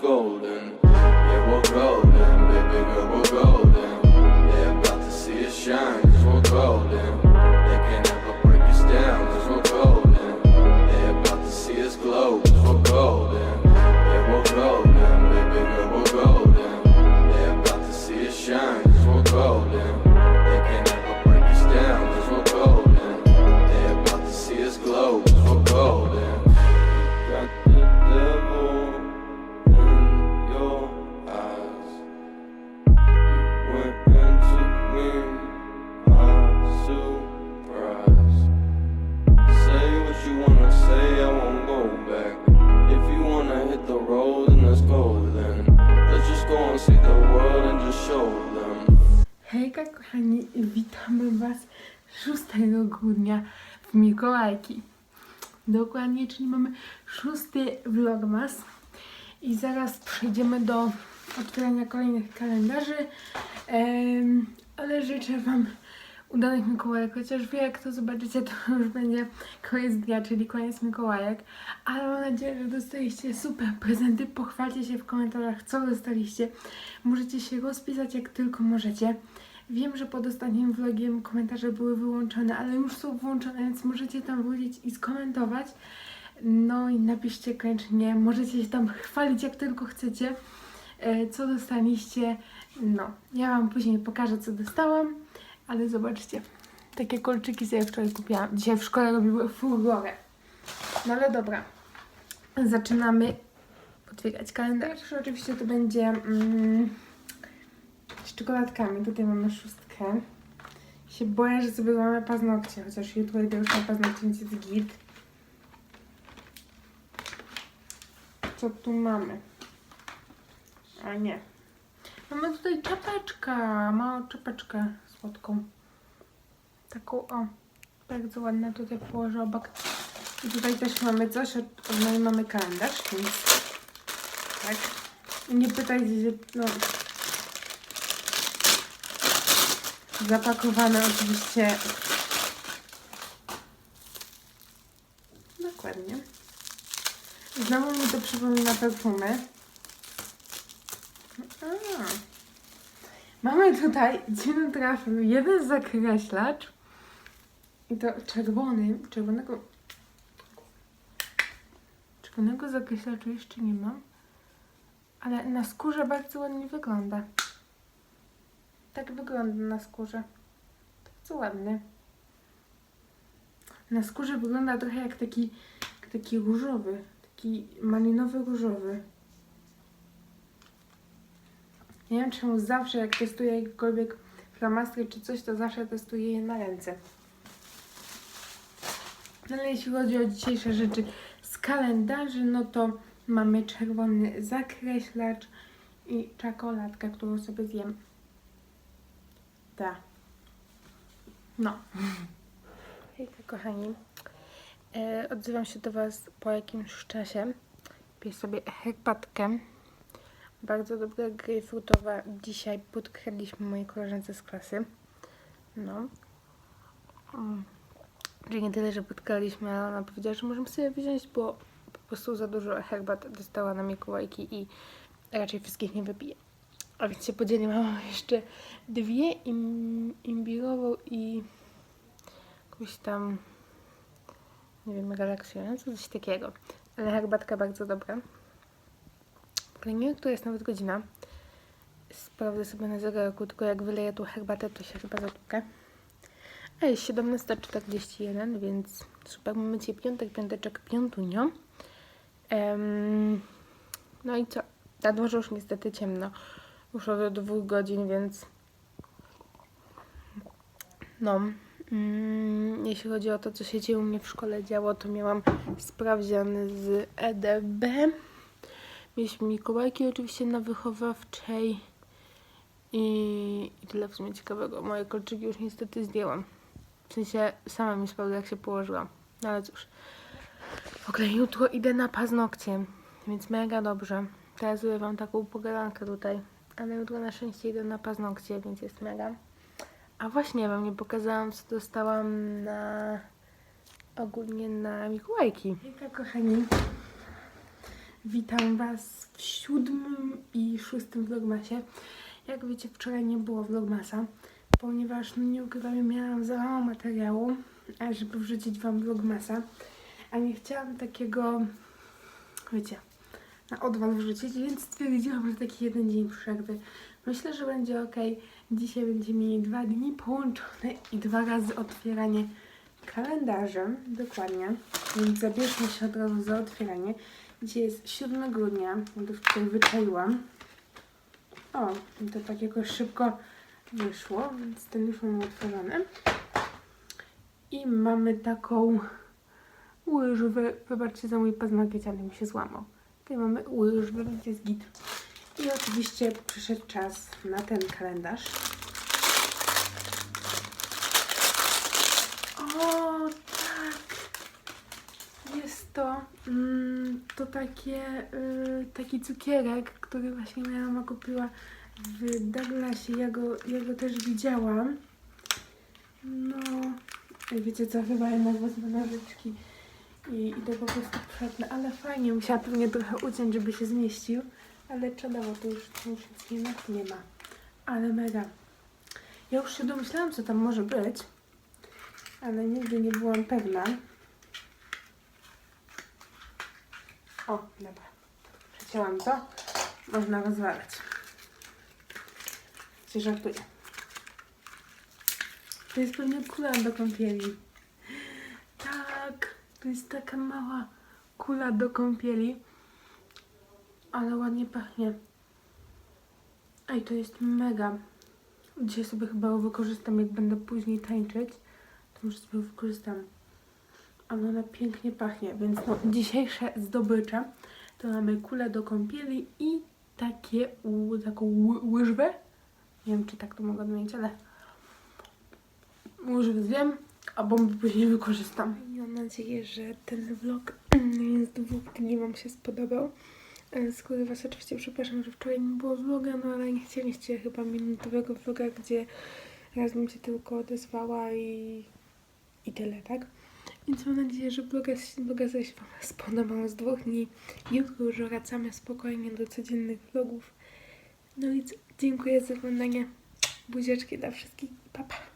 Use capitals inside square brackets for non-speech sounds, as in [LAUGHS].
golden. Yeah, we're golden, baby girl, we're golden. Kochani, witamy Was 6 grudnia w Mikołajki. Dokładnie, czyli mamy szósty vlogmas. I zaraz przejdziemy do otwierania kolejnych kalendarzy, ale życzę Wam udanych Mikołajek, chociaż wie jak to zobaczycie, to już będzie koniec dnia, czyli koniec Mikołajek, ale mam nadzieję, że dostaliście super prezenty, pochwalcie się w komentarzach, co dostaliście, możecie się rozpisać jak tylko możecie. Wiem, że pod ostatnim vlogiem komentarze były wyłączone, ale już są włączone, więc możecie tam wrócić i skomentować. No i napiszcie koniecznie, możecie się tam chwalić jak tylko chcecie, e, co dostaliście. No, ja Wam później pokażę, co dostałam, ale zobaczcie. Takie kolczyki sobie wczoraj kupiłam. Dzisiaj w szkole robiły furorę. No ale dobra, zaczynamy otwierać kalendarz. Pierwszy oczywiście to będzie mm, czekoladkami. Tutaj mamy szóstkę. Się boję, że sobie mamy paznokcie, chociaż jutro idę już na paznokcie, więc jest git. Co tu mamy? A nie. Mamy tutaj czapeczkę, małą czapeczkę słodką. Taką, o, bardzo ładna tutaj położę obok. I tutaj też mamy coś, od, mamy kalendarz, więc tak. Nie pytajcie się, no. Zapakowane oczywiście. Dokładnie. Znowu mi to przypomina perfumy. A. Mamy tutaj dziwny trafił jeden zakreślacz i to czerwony, czerwonego czerwonego zakreślacza jeszcze nie mam, ale na skórze bardzo ładnie wygląda. Tak wygląda na skórze. Bardzo ładny. Na skórze wygląda trochę jak taki, taki różowy, taki malinowy różowy. Nie wiem czemu zawsze jak testuję jakiekolwiek flamastry czy coś, to zawsze testuję je na ręce. No ale jeśli chodzi o dzisiejsze rzeczy z kalendarzy, no to mamy czerwony zakreślacz i czekoladkę, którą sobie zjem. Ta. No. [LAUGHS] Hejka kochani. E, odzywam się do Was po jakimś czasie. Piję sobie herbatkę. Bardzo dobra grejpfrutowa. Dzisiaj podkradliśmy mojej koleżance z klasy. No. Mm. Czyli nie tyle, że podkradliśmy, ale ona powiedziała, że możemy sobie wziąć, bo po prostu za dużo herbat dostała na Mikołajki i raczej wszystkich nie wypije. A więc się podzieliłam. Mam jeszcze dwie im, imbirową i jakąś tam nie wiem, relaksującą, coś takiego. Ale herbatka bardzo dobra. Ogóle nie wiem, która jest nawet godzina. Sprawdzę sobie na zegarku, tylko jak wyleję tu herbatę, to się chyba zatłukę. A jest 17.41, więc super, mamy dzisiaj piątek, piąteczek, piątunio. Em, no i co? Na dworze już niestety ciemno. Już od dwóch godzin, więc no. Mm, jeśli chodzi o to, co się dzieje u mnie w szkole działo, to miałam sprawdzian z EDB. Mieliśmy Mikołajki oczywiście na wychowawczej. I, I tyle w sumie ciekawego. Moje kolczyki już niestety zdjęłam. W sensie sama mi spadły jak się położyłam. No ale cóż. W ogóle jutro idę na paznokcie, więc mega dobrze. Teraz wam taką pogadankę tutaj. Ale jutro na szczęście idę na paznokcie, więc jest mega. A właśnie wam nie pokazałam, co dostałam na... ogólnie na Mikołajki. Hejka kochani. Witam was w siódmym i szóstym vlogmasie. Jak wiecie, wczoraj nie było vlogmasa, ponieważ no nie ukrywam, miałam za mało materiału, żeby wrzucić wam vlogmasa. A nie chciałam takiego, wiecie, na odwal wrzucić, więc stwierdziłam, że taki jeden dzień przerwy. Myślę, że będzie ok. Dzisiaj będziemy mieli dwa dni połączone i dwa razy otwieranie kalendarzem, dokładnie. Więc zabierzmy się od razu za otwieranie. Dzisiaj jest 7 grudnia, ja to wczoraj wyczaiłam. O, to tak jakoś szybko wyszło, więc ten już mam otworzony. I mamy taką łyżwę. Wybaczcie za mój paznokieć, ale mi się złamał. Tutaj mamy łyżwę, więc jest git. I oczywiście przyszedł czas na ten kalendarz. O, tak! Jest to, mm, to takie, y, taki cukierek, który właśnie moja mama kupiła w Douglasie. Ja go, ja go też widziałam. No, wiecie co, chyba jednak wezmę nożyczki i idę po prostu przetnę, ale fajnie, musiała pewnie trochę uciąć, żeby się zmieścił, ale czadowo, to już, to już nie ma, nie ma, ale mega. Ja już się domyślałam, co tam może być, ale nigdy nie byłam pewna. O, dobra, przecięłam to, można rozwalać. Się żartuję. To jest pewnie kula do kąpieli. Tak, to jest taka mała kula do kąpieli. Ale ładnie pachnie. Ej, to jest mega. Dzisiaj sobie chyba ją wykorzystam, jak będę później tańczyć. To może sobie wykorzystam. Ale ona pięknie pachnie, więc no, dzisiejsze zdobycze to mamy kulę do kąpieli i takie, taką ły- łyżwę. Nie wiem, czy tak to mogę odmienić, ale może wiem, a bombę później wykorzystam. Mam nadzieję, że ten vlog z dwóch dni Wam się spodobał. E, Z góry Was oczywiście przepraszam, że wczoraj nie było vloga, no ale nie chcieliście chyba minutowego vloga, gdzie raz bym się tylko odezwała i, i tyle, tak? Więc mam nadzieję, że vloga, vloga zaś Wam spodobał z dwóch dni. Jutro już wracamy spokojnie do codziennych vlogów. No i dziękuję za oglądanie. Buziaczki dla wszystkich. Pa, pa.